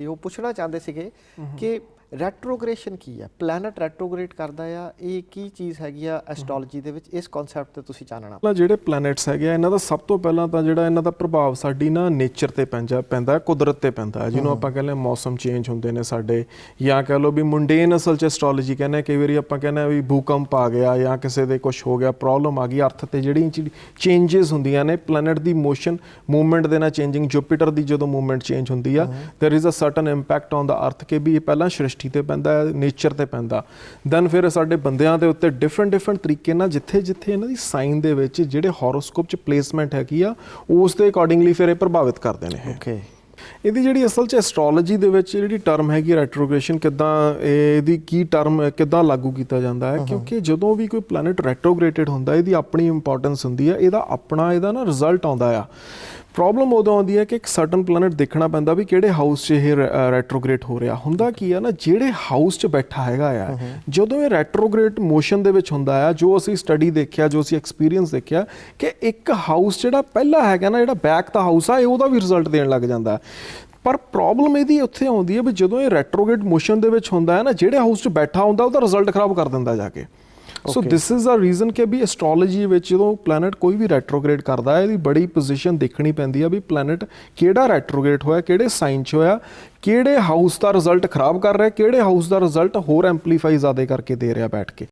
ਤੇ ਉਹ ਪੁੱਛਣਾ ਚਾਹੁੰਦੇ ਸੀਗੇ ਕਿ ਰੈਟਰੋਗ੍ਰੇਸ਼ਨ ਕੀ ਹੈ ਪਲੈਨਟ ਰੈਟਰੋਗ੍ਰੇਟ ਕਰਦਾ ਆ ਇਹ ਕੀ ਚੀਜ਼ ਹੈਗੀ ਆ ਐਸਟ੍ਰੋਲੋਜੀ ਦੇ ਵਿੱਚ ਇਸ ਕਨਸੈਪਟ ਤੇ ਤੁਸੀਂ ਚਾਨਣਾ ਪਹਿਲਾਂ ਜਿਹੜੇ ਪਲੈਨਟਸ ਹੈਗੇ ਆ ਇਹਨਾਂ ਦਾ ਸਭ ਤੋਂ ਪਹਿਲਾਂ ਤਾਂ ਜਿਹੜਾ ਇਹਨਾਂ ਦਾ ਪ੍ਰਭਾਵ ਸਾਡੀ ਨਾ ਨੇਚਰ ਤੇ ਪੈਂਦਾ ਪੈਂਦਾ ਹੈ, ਕੁਦਰਤ ਤੇ ਪੈਂਦਾ ਹੈ ਜਿਹਨੂੰ ਆਪਾਂ ਕਹਿੰਦੇ ਹਾਂ ਮੌਸਮ ਚੇਂਜ ਹੁੰਦੇ ਨੇ ਸਾਡੇ ਜਾਂ ਕਹ ਲਓ ਵੀ ਮੁੰਡੇਨ ਅਸਲ ਚ ਐਸਟ੍ਰੋਲੋਜੀ ਕਹਿੰਦੇ ਆ, ਕਈ ਵਾਰੀ ਆਪਾਂ ਕਹਿੰਦੇ ਆ ਵੀ ਭੂਕੰਪ ਆ ਗਿਆ ਜਾਂ ਕਿਸੇ ਦੇ ਕੁਝ ਹੋ ਗਿਆ ਪ੍ਰੋਬਲਮ ਆ ਗਈ ਅਰਥ ਤੇ ਜਿਹੜੀ ਚੇਂਜਸ ਹੁੰਦੀਆਂ ਨੇ ਪਲੈਨਟ ਦੀ ਮੋਸ਼ਨ ਮੂਵਮੈਂਟ ਦੇ ਨਾਲ ਚੇਂਜਿੰਗ ਜੁਪੀਟਰ ਦੀ ਜਦੋਂ ਮੂਵਮੈਂਟ ਚੇਂਜ ਹੁੰਦੀ ਆ there is a certain impact on the earth ਕਿ ਵੀ ਇਹ ਪਹਿਲਾਂ ਸ੍ਰਿਸ਼ਟੀ ਤੇ ਪੈਂਦਾ ਹੈ ਨੇਚਰ ਤੇ ਪੈਂਦਾ। ਦੈਨ ਫਿਰ ਸਾਡੇ ਬੰਦਿਆਂ ਦੇ ਉੱਤੇ ਡਿਫਰੈਂਟ ਡਿਫਰੈਂਟ ਤਰੀਕੇ ਨਾਲ ਜਿੱਥੇ ਜਿੱਥੇ ਇਹਨਾਂ ਦੀ ਸਾਈਨ ਦੇ ਵਿੱਚ ਜਿਹੜੇ ਹੋਰੋਸਕੋਪ ਚ ਪਲੇਸਮੈਂਟ ਹੈਗੀ ਆ ਉਸ ਦੇ ਅਕੋਰਡਿੰਗਲੀ ਫਿਰ ਇਹ ਪ੍ਰਭਾਵਿਤ ਕਰਦੇ ਨੇ ਓਕੇ ਇਹਦੀ ਜਿਹੜੀ ਅਸਲ 'ਚ ਐਸਟ੍ਰੋਲੋਜੀ ਦੇ ਵਿੱਚ ਜਿਹੜੀ ਟਰਮ ਹੈਗੀ ਰੈਟਰੋਗ੍ਰੇਸ਼ਨ ਕਿਦਾਂ ਇਹਦੀ ਕੀ ਟਰਮ ਕਿਦਾਂ ਲਾਗੂ ਕੀਤਾ ਜਾਂਦਾ ਹੈ ਕਿਉਂਕਿ ਜਦੋਂ ਵੀ ਕੋਈ ਪਲੈਨਟ ਰੈਟਰੋਗ੍ਰੇਟਡ ਹੁੰਦਾ ਇਹਦੀ ਆਪਣੀ ਇੰਪੋਰਟੈਂਸ ਹੁੰਦੀ ਹੈ ਇਹਦਾ ਆਪਣਾ ਇਹਦਾ ਨਾ ਰਿਜ਼ਲਟ ਆਉਂਦਾ ਆ। ਪ੍ਰੋਬਲਮ ਉਦੋਂ ਆਉਂਦੀ ਹੈ ਕਿ ਇੱਕ ਸਰਟਨ ਪਲੈਨਟ ਦੇਖਣਾ ਪੈਂਦਾ ਵੀ ਕਿਹੜੇ ਹਾਊਸ 'ਚ ਇਹ ਰੈਟਰੋਗ੍ਰੇਟ ਹੋ ਰਿਹਾ। ਹੁੰਦਾ ਕੀ ਆ ਨਾ ਜਿਹੜੇ ਹਾਊਸ 'ਚ ਬੈਠਾ ਹੈਗਾ ਆ ਜਦੋਂ ਇਹ ਰੈਟਰੋਗ੍ਰੇਟ ਮੋਸ਼ਨ ਦੇ ਵਿੱਚ ਹੁੰਦਾ ਆ ਜੋ ਅਸੀਂ ਸਟੱਡੀ ਦੇਖਿਆ ਜੋ ਅਸੀਂ ਐਕਸਪੀਰੀਅੰਸ ਦੇਖਿਆ ਕਿ ਇੱਕ ਹਾਊਸ ਜਿਹੜਾ ਪਹਿਲਾ ਹੈਗਾ ਨਾ ਜਿਹੜਾ ਬੈਕ ਦਾ ਹਾਊਸ ਆ ਇਹ ਉਹਦਾ ਵੀ ਰਿਜ਼ਲਟ ਦੇਣ ਲੱਗ ਜਾਂਦਾ। ਪਰ ਪ੍ਰੋਬਲਮ ਇਹਦੀ ਉੱਥੇ ਆਉਂਦੀ ਹੈ ਵੀ ਜਦੋਂ ਇਹ ਰੈਟਰੋਗ੍ਰੇਟ ਮੋਸ਼ਨ ਦੇ ਵਿੱਚ ਹੁੰਦਾ ਹੈ ਨਾ ਜਿਹੜੇ ਹਾਊਸ 'ਚ ਬੈਠਾ ਹੁੰਦਾ ਉਹਦਾ ਰਿਜ਼ਲਟ ਖਰਾਬ ਕਰ ਦਿੰਦਾ ਜਾ ਕੇ। So Okay. This is a reason ਕਿ ਵੀ ਐਸਟ੍ਰੋਲੋਜੀ ਵਿੱਚ ਜਦੋਂ ਪਲੈਨਟ ਕੋਈ ਵੀ ਰੈਟਰੋਗ੍ਰੇਡ ਕਰਦਾ ਹੈ, ਇਹਦੀ ਬੜੀ ਪੋਜੀਸ਼ਨ ਦੇਖਣੀ ਪੈਂਦੀ ਆ ਵੀ ਪਲੈਨਟ ਕਿਹੜਾ ਰੈਟਰੋਗ੍ਰੇਡ ਹੋਇਆ, ਕਿਹੜੇ ਸਾਈਨ 'ਚ ਹੋਇਆ, ਕਿਹੜੇ ਹਾਊਸ ਦਾ ਰਿਜ਼ਲਟ ਖਰਾਬ ਕਰ ਰਿਹਾ, ਕਿਹੜੇ ਹਾਊਸ ਦਾ ਰਿਜ਼ਲਟ ਹੋਰ ਐਂਪਲੀਫਾਈ ਜ਼ਿਆਦਾ ਕਰਕੇ ਦੇ ਰਿਹਾ ਬੈਠ ਕੇ